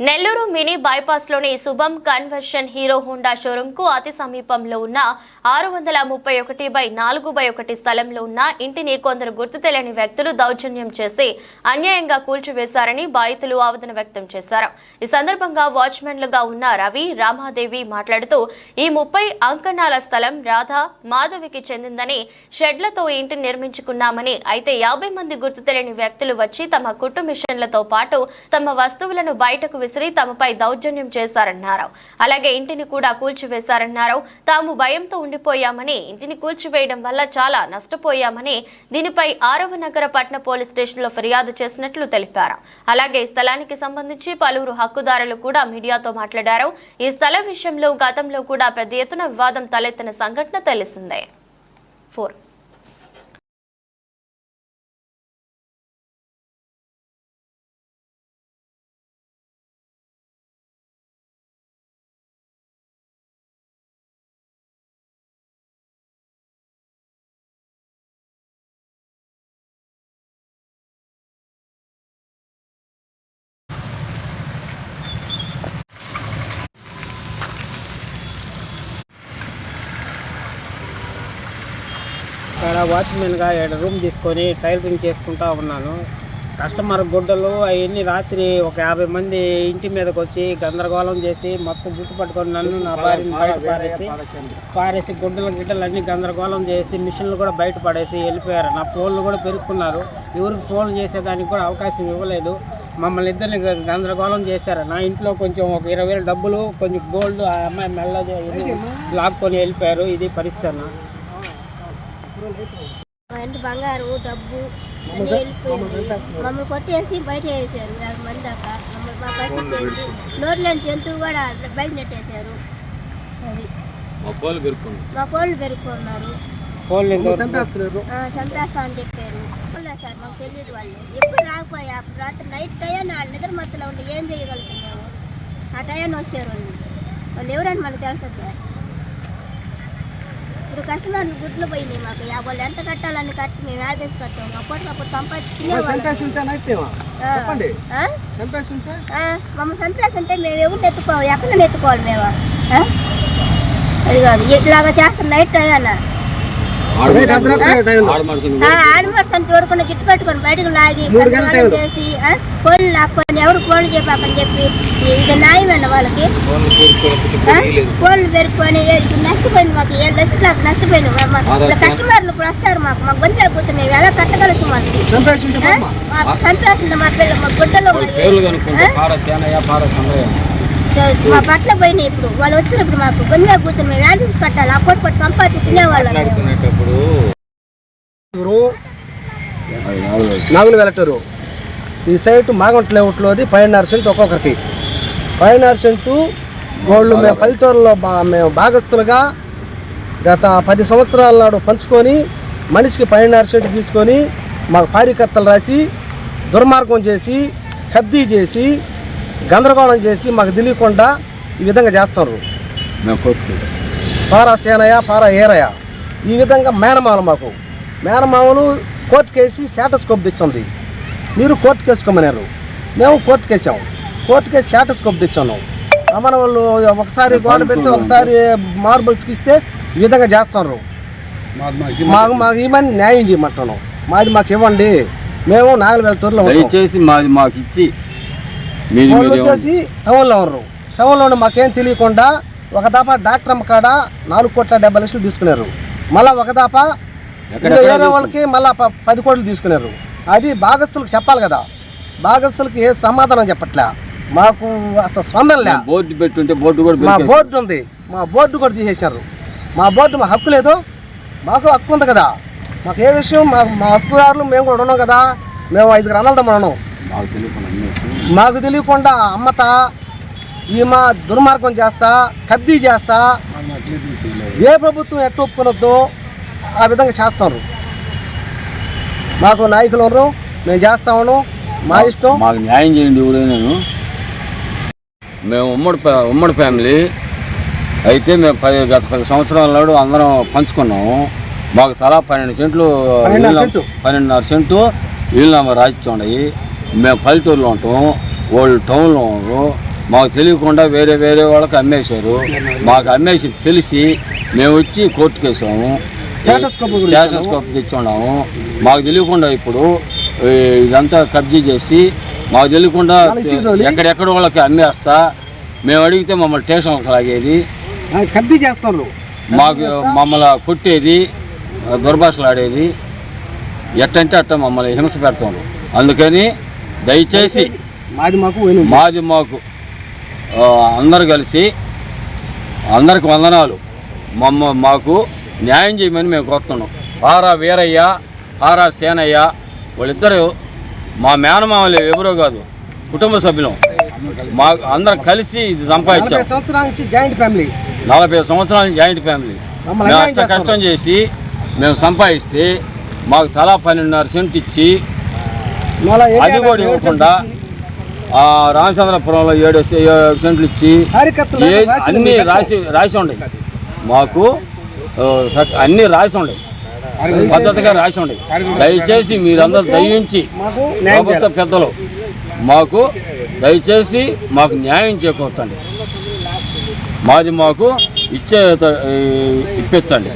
Nellore mini బైపాస్లోని శుభం conversion hero Honda షోరూంకు అతి సమీపంలో ఉన్న ఆరు వందల ముప్పై ఒకటి బై నాలుగు బై ఒకటి స్థలంలో ఉన్న ఇంటిని కొందరు గుర్తు తెలియని వ్యక్తులు దౌర్జన్యం చేసి అన్యాయంగా కూల్చివేశారని బాధితులు ఆవేదన వ్యక్తం చేశారు. ఈ సందర్భంగా వాచ్మెన్లుగా ఉన్న రవి రామాదేవి మాట్లాడుతూ ఈ ముప్పై అంకణాల స్థలం రాధ మాధవికి చెందిందని షెడ్లతో ఇంటిని నిర్మించుకున్నామని అయితే యాభై మంది గుర్తు తెలియని వ్యక్తులు వచ్చి తమ కుట్టు మిషన్లతో పాటు తమ వస్తువులను బయటకు విసిరి తమపై దౌర్జన్యం చేశారన్నారు. అలాగే ఇంటిని కూడా కూల్చివేశారన్నారు. తాము భయంతో ఉండి ఉండిపోయామని ఇంటిని కూల్చివేయడం వల్ల చాలా నష్టపోయామని దీనిపై ఆరవ నగర పట్న పోలీస్ స్టేషన్లో ఫిర్యాదు చేసినట్లు తెలిపారు. అలాగే ఈ స్థలానికి సంబంధించి పలువురు హక్కుదారులు కూడా మీడియాతో మాట్లాడారు. ఈ స్థలం విషయంలో గతంలో కూడా పెద్ద ఎత్తున వివాదం తలెత్తిన సంఘటన తెలిసిందే. ఫోర్ ఇక్కడ వాచ్మెన్గా ఇక్కడ రూమ్ తీసుకొని టైలరింగ్ చేసుకుంటా ఉన్నాను. కస్టమర్ గుడ్డలు అవన్నీ రాత్రి ఒక యాభై మంది ఇంటి మీదకి వచ్చి గందరగోళం చేసి మొత్తం జుట్టు పట్టుకొని నన్ను నా భార్యని బయట పారేసి పారేసి గుడ్డలు గిడ్డలు అన్నీ గందరగోళం చేసి మిషన్లు కూడా బయట పడేసి వెళ్ళిపోయారు. నా ఫోన్లు కూడా పెరుక్కున్నారు ఎవరికి ఫోన్ చేసేదానికి కూడా అవకాశం ఇవ్వలేదు. మమ్మల్ని ఇద్దరిని గందరగోళం చేశారు. నా ఇంట్లో కొంచెం ఒక ఇరవై వేల డబ్బులు కొంచెం గోల్డ్ ఆ అమ్మాయి మెల్ల లాక్కొని వెళ్ళిపోయారు. ఇది పరిస్థితి మా ఇంటి బంగారు డబ్బు మమ్మల్ని కొట్టేసి బయట వేసారు యాభై మంది దాకా మమ్మల్ని మా పరిస్థితి ఏంటి? నోరు లేని జంతువు కూడా బయట నెట్టేశారు. అది. మా కోళ్ళు పెరుక్కున్నారు. చంపేస్తా అని చెప్పారు. సార్? మాకు తెలియదు వాళ్ళు. ఎప్పుడు రాకపోయా? అప్పుడు రాత్రి నైట్ టైం ఆ నిద్ర మత్తులో ఉండి ఏం చేయగలుగుతాం మేము ఆ టైం వచ్చారు వాళ్ళు. వాళ్ళు ఎవరని మనకు తెలుసద్దు ఇప్పుడు కస్టమర్లు గుడ్లు పోయినాయి మాకు. యా- వాళ్ళు ఎంత కట్టాలని కట్టి మేము యాభై కట్టాము. అప్పటికప్పుడు సంపాదించుకునే మమ్మల్ని ఉంటే మేము ఎవరిని ఎత్తుకోవాలి? ఎక్కడ ఎత్తుకోవాలి మేము? అది కాదు. ఇట్లాగా చేస్తాం? నైట్ టైం నైట్ అర్ధరాత్రి టైంలో ఆడ మనుషులు ఆడమర్స్ అంత వరకు గిట్టు పెట్టుకొని బయటకు లాగి. చేసి కోళ్ళు లాక్కొని ఎవరు కోళ్ళు చెప్పాకని చెప్పి ఇది న్యాయమేనా వాళ్ళకి? కోళ్ళు పెరుక్కొని నష్టపోయింది మాకు ఏడు లక్షలు నాకు నష్టపోయింది కస్టమర్లు ఇప్పుడు వస్తారు మాకు మాకు గొంతు అయిపోతున్నాయి ఎలా? బామ్మ. మాకు చంపేస్తుంది మా పిల్ల మా గుడ్డలో వాళ్ళ మా బట్టలు పోయినాయి ఇప్పుడు. వాళ్ళు వచ్చినప్పుడు మాకు గొంతులో కూర్చొని మేము వ్యాధి కట్టాలి. ఆ పొట్టు పొట్టు సంపాదించి తినేవాళ్ళం నాగులు వెలటూరు. ఈ సైట్ మాగంట లేఅవుట్లోది పన్నెండున్నర సెంట్ ఒక్కొక్కరికి. పన్నెండున్నర సెంటు గోల్డ్ మేము పల్లెటూరులో బా మేము భాగస్తులుగా గత పది సంవత్సరాల నాడు పంచుకొని మనిషికి పన్నెండున్నర సెంటు తీసుకొని మాకు పారికర్తలు రాసి దుర్మార్గం చేసి కబ్దీ చేసి గందరగోళం చేసి మాకు తెలియకుండా ఈ విధంగా చేస్తారు. పారా సేనయ్య పారా ఏరయ్య ఈ విధంగా మేనమామలు మాకు. మేనమామలు కోర్టు కేసి స్టేటస్కోప్ తెచ్చింది. మీరు కోర్టు కేసుకోమన్నారు మేము కోర్టు కేసాం కోర్టు కేసి స్టేటస్కోప్ తెచ్చాను. రమణ వాళ్ళు ఒకసారి గోడ పెడితే ఒకసారి మార్బుల్స్కి ఇస్తే ఈ విధంగా చేస్తారు. మాకు మాకు ఇవన్నీ న్యాయం చేయమంటాను మాది మాకు ఇవ్వండి. మేము నాగలవెల్లటూరులో ఉంటాం. దయచేసి మాది మాకు ఇచ్చి వాళ్ళు వచ్చేసి టౌన్లో ఉన్నారు. టౌన్లో మాకేం తెలియకుండా ఒక దాపా డాక్టర్ అమ్మ కాడ నాలుగు కోట్ల డెబ్బై లక్షలు తీసుకున్నారు. మళ్ళా ఒక దాపా వేరే వాళ్ళకి మళ్ళా పది కోట్లు తీసుకున్నారు. అది భాగస్తులకు చెప్పాలి కదా. భాగస్తులకు ఏ సమాధానం చెప్పట్లే? మాకు అసలు స్పందన లే. బోర్డు పెట్టుంటే బోర్డు కూడా మా బోర్డు ఉంది. మా బోర్డు కూడా తీసేశారు. మా బోర్డు మా హక్కు లేదు. మాకు హక్కు ఉంది కదా. మాకు ఏ విషయం మా మా హక్కుదారులు మేము కూడా ఉన్నాం కదా. మేము ఐదుగురు అన్నలదమ్మ ఉన్నాం. మాకు తెలియకుండా అన్నీ. మాకు తెలియకుండా అమ్మత ఈమె దుర్మార్గం చేస్తా కబ్దీ చేస్తా. ఏ ప్రభుత్వం ఎట్ట ఒప్పుకొనొద్దో ఆ విధంగా చేస్తారు. మాకు నాయకులు ఉన్నారు మేము చేస్తా ఉన్నాం మా ఇష్టం. మాకు న్యాయం చేయండి ఎవడైనాను మేము ఉమ్మడి ఉమ్మడి ఫ్యామిలీ. అయితే మేము పది గత పది సంవత్సరాల నాడు అందరం పంచుకున్నాము. మాకు తలా పన్నెండు సెంట్లు పన్నెండున్నర సెంటు. పన్నెండున్నర సెంటు ఇల్లు రాయిచ్చి ఉన్నాయి. మేము పల్లెటూరులో ఉంటాం వాళ్ళు టౌన్లో ఉన్నారు మాకు తెలియకుండా వేరే వేరే వాళ్ళకి అమ్మేశారు. మాకు అమ్మేసి తెలిసి మేము వచ్చి కోర్టుకు వేసాము. Status copy కూడా స్టేటస్ ఇచ్చాము. కాపీ తెచ్చున్నాము మాకు తెలియకుండా ఇప్పుడు ఇదంతా కబ్జీ చేసి మాకు తెలియకుండా. ఎక్కడెక్కడ వాళ్ళకి అమ్మేస్తా. మేము అడిగితే మమ్మల్ని స్టేషన్ లాగేది. కబ్జీ చేస్తారు మాకు మమ్మల్ని కొట్టేది దుర్భాషలు ఆడేది ఎట్టంటే అట్ట మమ్మల్ని హింస పెడతారు. అందుకని దయచేసి మాది మాకు మాది మాకు అందరు కలిసి అందరికి వందనాలు. మమ్మ మాకు న్యాయం చేయమని మేము కోరుతున్నాం. ఆరా వీరయ్య ఆరా సేనయ్య వాళ్ళిద్దరూ మా మేనమామలు ఎవరో కాదు కుటుంబ సభ్యులం. మా అందరం కలిసి ఇది నలభై సంపాదించాం సంవత్సరాల నుంచి జాయింట్ ఫ్యామిలీ. నలభై సంవత్సరాల జాయింట్ ఫ్యామిలీ. మేము కష్టం చేసి మేము సంపాదిస్తే మాకు తలా పన్నెండున్నర సెంట్ ఇచ్చి అది కూడా ఇవ్వకుండా ఆ రామచంద్రపురంలో ఏడు సెంట్లు ఇచ్చి అన్నీ రాసి రాసి ఉండయి మాకు అన్నీ రాసి ఉండయి పద్ధతిగా రాసి ఉండయి దయచేసి మీరందరూ దయించి ప్రభుత్వ పెద్దలు మాకు దయచేసి మాకు న్యాయం చేకూర్చండి. మాది మాకు ఇచ్చే ఇప్పించండి.